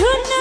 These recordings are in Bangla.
to know.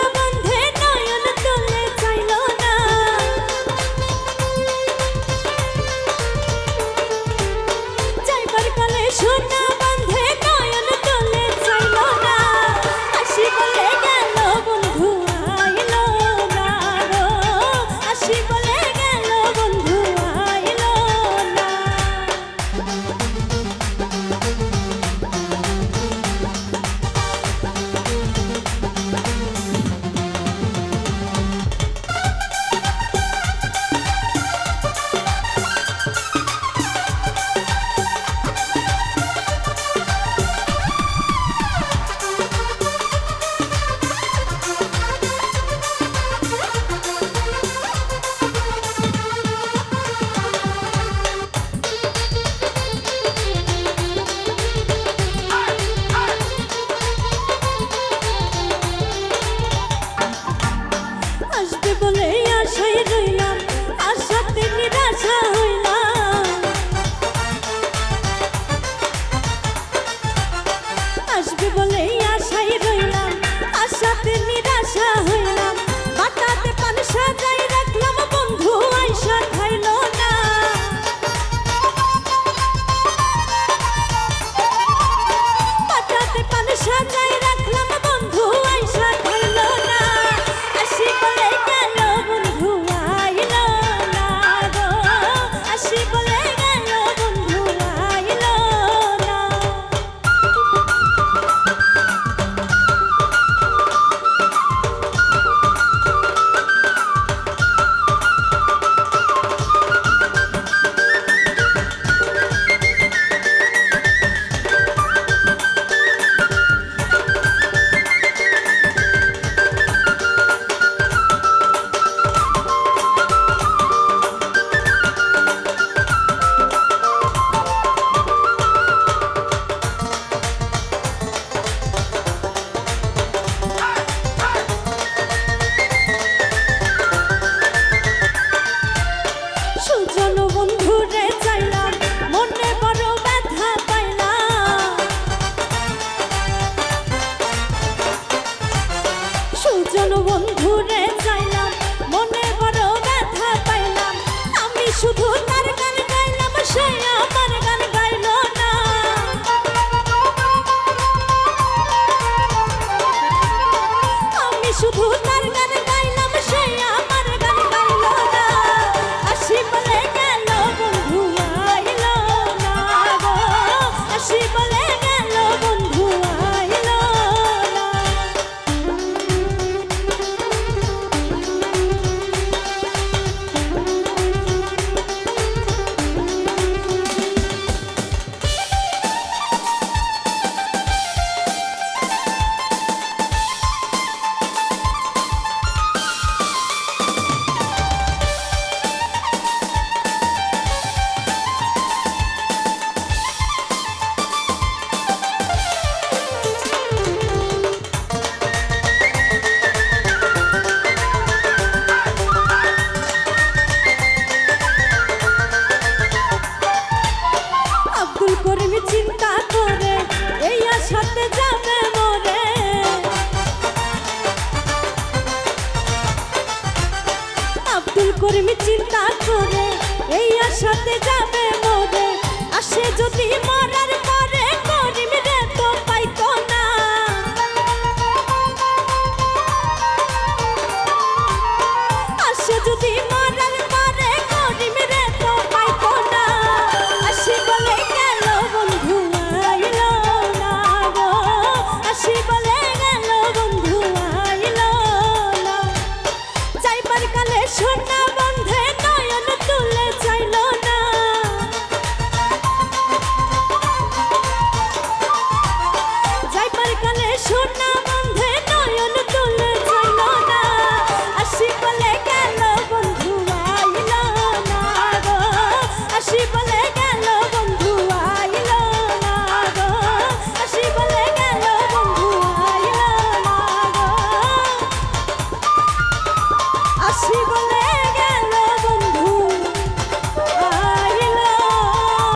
বন্ধু রে সাথে যাবে মরে। আব্দুল করিম চিন্তা করে এই আশাতে যাবে মরে। আসে যদি মা আসি